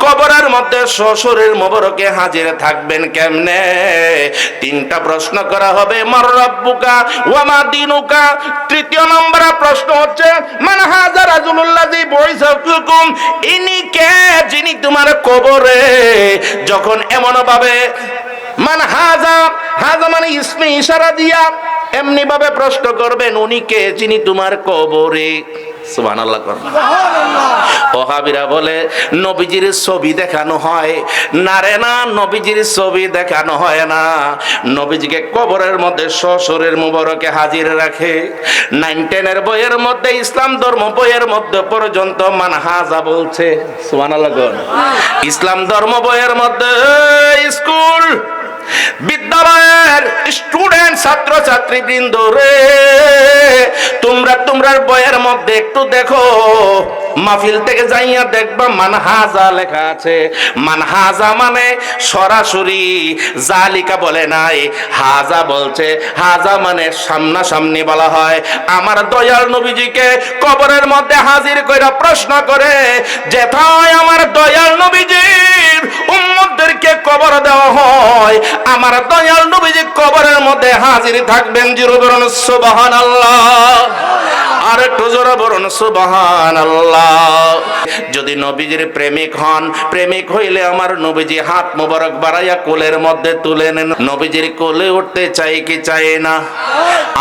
কবরের মধ্যে শ্বশুরের মোবারকে হাজির থাকবেন কেমনে? তিনটা প্রশ্ন করা হবে। মার রাব্বুকা ওয়া তৃতীয় নম্বর প্রশ্ন হচ্ছে, মান হাযা রাজুলুল্লাযী বুইসাকুম ইনি কে? যিনি তোমার কবরে। যখন এমন ভাবে মান হাজা হাজা মানে ইসমে ইশারা দিয়া এমনি ভাবে প্রশ্ন করবেন উনি কে? যিনি তোমার কবরে। সুবহানাল্লাহ ওহাবিরা বলে নবীজির ছবি দেখানো হয়। না নবীজির ছবি দেখানো হয় না। নবীজিকে কবরের মধ্যে শ্বশুরের মুবারকে হাজির রাখে। নাইন টেনের বইয়ের মধ্যে ইসলাম ধর্ম বইয়ের মধ্যে পর্যন্ত মানহাজা বলছে। সুবহানাল্লাহ ইসলাম ধর্ম বইয়ের মধ্যে স্কুল বিদ্যালয়ের স্টুডেন্ট ছাত্র ছাত্রী বৃন্দ রে তোমরা তোমরা বইয়ের মধ্যে একটু দেখো। মাহফিল থেকে যাইয়া দেখবা মানহাজা লেখা আছে। মানহাজা মানে সরাসরি জালিকা বলে নাই, হাজা বলছে। হাজা মানে সামনাসামনি বলা হয়। আমার দয়াল নবীজিকে কবরের মধ্যে হাজির কইরা প্রশ্ন করে, যেথায় আমার দয়াল নবীজির উম্মতদেরকে কবর দেওয়া হয়, আমার দয়াল নবীজি কবরের মধ্যে হাজির থাকবেন, জিরো বরণ সুবহানাল্লাহ। আর একটু জোরে বলুন সুবহান যদি নবীজির প্রেমিক হন, প্রেমিক হইলে আমার নবীজি হাত মোবারক বাড়াইয়া কোলের মধ্যে তুলে নেন। নবীজির কোলে উঠতে চাই কি চাই না?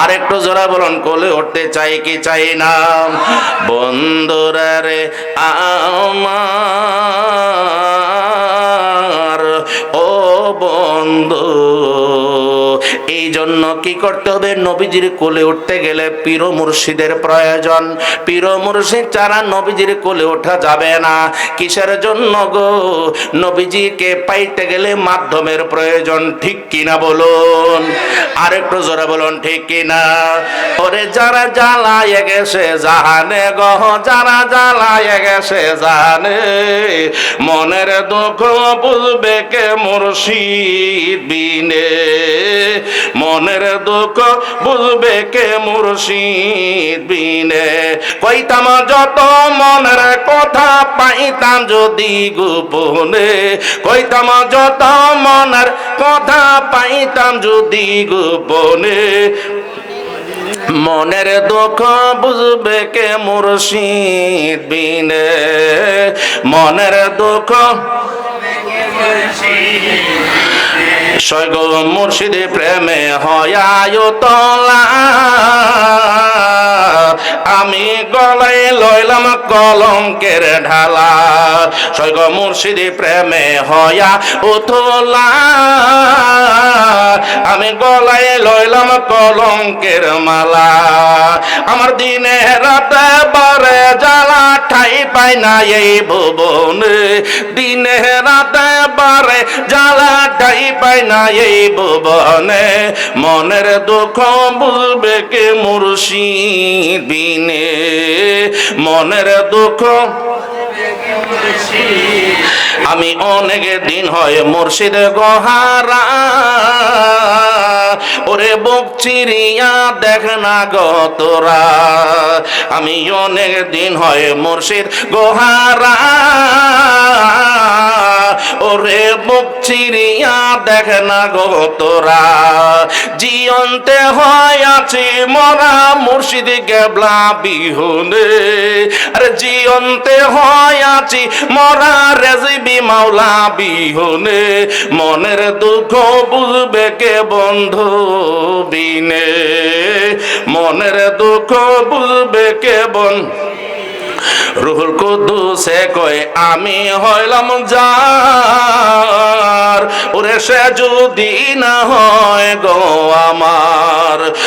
আর একটু জোরে বলুন, কোলে উঠতে চাই কি চাই না? বন্ধুরা রে, আমার জন্য কি করতে হবে? নবীজির কোলে উঠতে গেলে পীর মুর্শিদের প্রয়োজন। পীর মুর্শিদ ছাড়া নবীজির কোলে ওঠা যাবে না। কিসের জন্য গো? নবীজিকে পাইতে গেলে মাধ্যমের প্রয়োজন, ঠিক কিনা বলুন? আরেকটু জোরে বলুন, ঠিক কিনা? ওরে যারা জ্বালায় গেছে জাহানে গহ যারা জ্বালায় গেছে জানে মনের দুঃখ বুঝবে কে মুর্শিদ বিনে? মনের দুঃখ বুঝবে কে মুর্শিদ বিনে? কইতাম যত মনের কথা পাইতাম যদি গোপনে। কইতাম যত মনের কথা পাইতাম যদি গোপনে। মনের দুঃখ বুঝবে কে মুর্শিদ বিনে? মনের দুঃখ সৈগ মুর্শিদে প্রেমে হয়ায় তলা আমি গলায় লইলাম কলঙ্কের ঢালা। সৈগ মুর্শিদে প্রেমে হয়া উতলা আমি গলায় লইলাম কলঙ্কের মালা। আমার দিনে রাতে বারে জ্বালা ঠাই পাই না এই ভুবনে। দিনে রাতে বারে জ্বালা পাই না এই ভুবনে। মনের দুঃখ বুঝবে কে মুর্শিদ বিনে মনের দুঃখ আমি অনেক দিন হয় মুর্শিদ গহারা। ওরে বুক চিরিয়া দেখ না গো তোরা। আমি অনেক দিন হয় মুর্শিদ গোহারা। ওরে বুক চিরিয়া দেখ না গো তোরা। জিয়ন্তে হয় আছি মরা মুর্শিদ গেবলা বিহুনে। আরে জিয়ন্তে হয় আছি মরা রেজিবি মাওলা বিহুনে। মনের দুঃখ বুঝবে কে বন্ধু বিনে। মনের দুঃখ বুঝবে কে বন্ধু রুহুল কুদ্দুসে কয় আমি হইলাম যার ওরে সে যদি না হয় গো।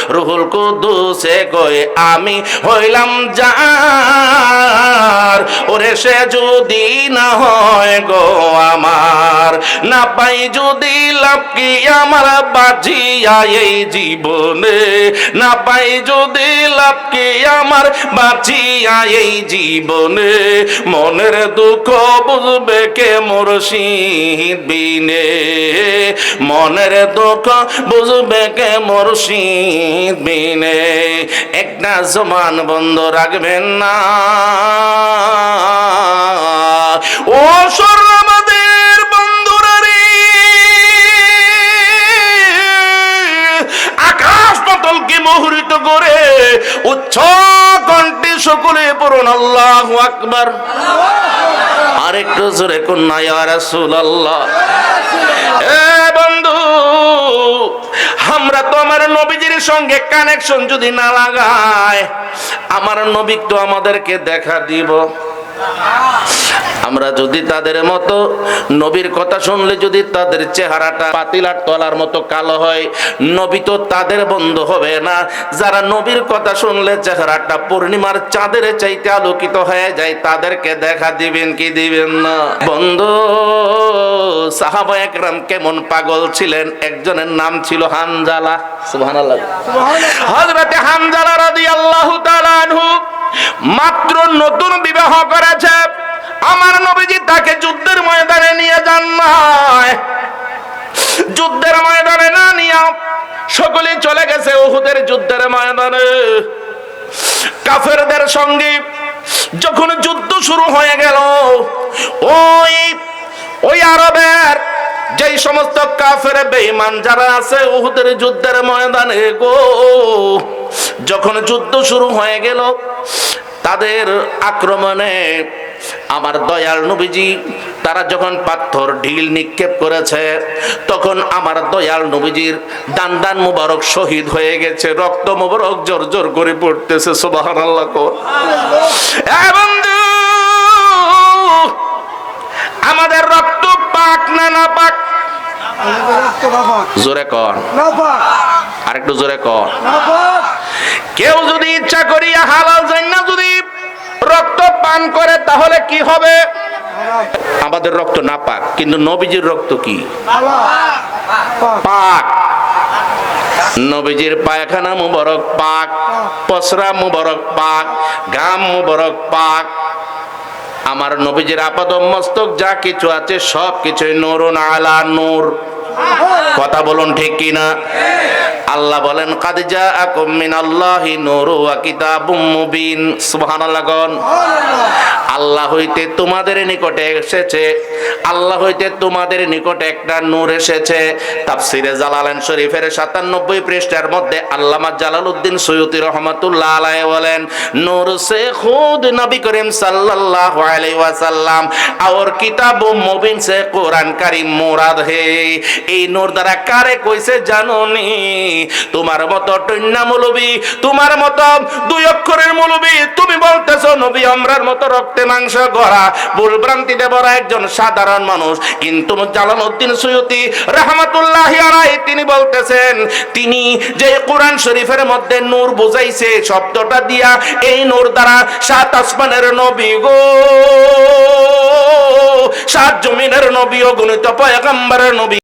রুহুল কুদ্দুসে কয় আমি হইলাম যার? ওরে সে যদি না হয় গো আমার, না পাই যদি লাভ কি আমার বাজিয়া এই জীবনে? না পাই যদি লাভ কি আমার বাঁচিয়া এই জীবনে? মনের দুঃখ বুঝবে কে মুর্শিদ বিনে? মনের দুঃখ বুঝবে কে মুর্শিদ মিনে একটা জমান বন্ধ রাখবেন না। ও সর বন্ধুরা রে, আকাশ পতলকে মোহরিত করে উচ্চ কণ্ঠে সকলে পড়ুন, আল্লাহ আকবার। আরেকটু জোরে কন্যা এ বন্ধু আমরা তো আমার নবীজির সঙ্গে কানেকশন যদি না লাগায়, আমার নবী তো আমাদেরকে দেখা দিব। আমরা যদি তাদের মতো নবীর কথা শুনলে যদি তাদের চেহারাটা পাতিলার তলার মতো কালো হয় নবী তো তাদের বন্ধু হবে না। যারা নবীর কথা শুনলে চেহারাটা পূর্ণিমার চাঁদের চাইতে আলোকিত হয়ে যায় তাদেরকে দেখা দিবেন কি দিবেন না? বন্ধ সাহাবা একরাম কেমন পাগল ছিলেন? একজনের নাম ছিল হানজালা। সুবহানাল্লাহ। হযরতে হানজালা রাদিয়াল্লাহু তাআলা আনহু। মাত্র নতুন বিবাহ করেছে। আমার নবীজি তাকে যুদ্ধের ময়দানে নিয়ে যান যুদ্ধের ময়দানে না নিয়ে সকলে চলে গেছে ওহুদের যুদ্ধের ময়দানে। কাফেরদের সঙ্গে যখন যুদ্ধ শুরু হয়ে গেল, ওই ওই আরবের যেই সমস্ত কাফের বেঈমান যারা আছে উহুদের যুদ্ধের ময়দানে গো, যখন যুদ্ধ শুরু হয়ে গেল তাদের আক্রমণে আমার দয়াল নবীজি তারা যখন পাথর ঢিল নিক্ষেপ করেছে তখন আমার দয়াল নবীজির দান দান মুবারক শহীদ হয়ে গেছে রক্ত মুবারক জোর জোর করে পড়তেছে সুবহানাল্লাহ কো এ বন্ধু আমাদের রক্ত পাক না না পাক? জোরে কর। আরেকটু জোরে কর। কেউ যদি ইচ্ছা করিয়া হালাল জান্না যদি রক্ত পান করে তাহলে কি হবে? আমাদের রক্ত না পাক, কিন্তু নবীজির রক্ত কি? পাক। নবীজির পায়খানা মুবারক পাক, পসরা মুবারক পাক গাম মুবারক পাক। আমার নবীজির আপাদ মস্তক যা কিছু আছে, সব কিছুই নুরুন আলা নূর। কথা বলুন ঠিক কিনা? আল্লাহ বলেন, কাদ জাআকুম মিনাল্লাহি নূরু ওয়া কিতাবুম মুবিন। সুবহানাল্লাহ আল্লাহ হইতে তোমাদের নিকটে এসেছে। আল্লাহ হইতে তোমাদের নিকটে একটা নূর এসেছে। তাফসিরে জালালাইন শরীফের 97 পৃষ্ঠার মধ্যে আল্লামা জালালউদ্দিন সৈয়দী রহমাতুল্লাহ আলাইহি বলেন, নূর সে খুদ নবী করিম সাল্লাল্লাহু আলাইহি ওয়াসাল্লাম और কিতাব মুবিন সে কোরআন কারীম মুরাদ হে। এই নূর দ্বারা কারে কইছে জানোনি তোমার মতো টন্না মৌলবি, তোমার মতো দুই অক্ষরের মৌলবি, তুমি বলতেছো, নবী, আমরার মতো রক্তে মাংস গড়া ভুল ভ্রান্তিতে ভরা একজন সাধারণ মানুষ। কিন্তু জালালউদ্দিন সৈয়দী রহমাতুল্লাহ আলাই তিনি বলতেছেন, তিনি যে কোরআন শরীফের মধ্যে নূর বুঝাইছে, শব্দটা দিয়া এই নূর দ্বারা সাত আসমানের নবী গো, সাত জমিনের নবী ও গণিত পয়গম্বরের নবী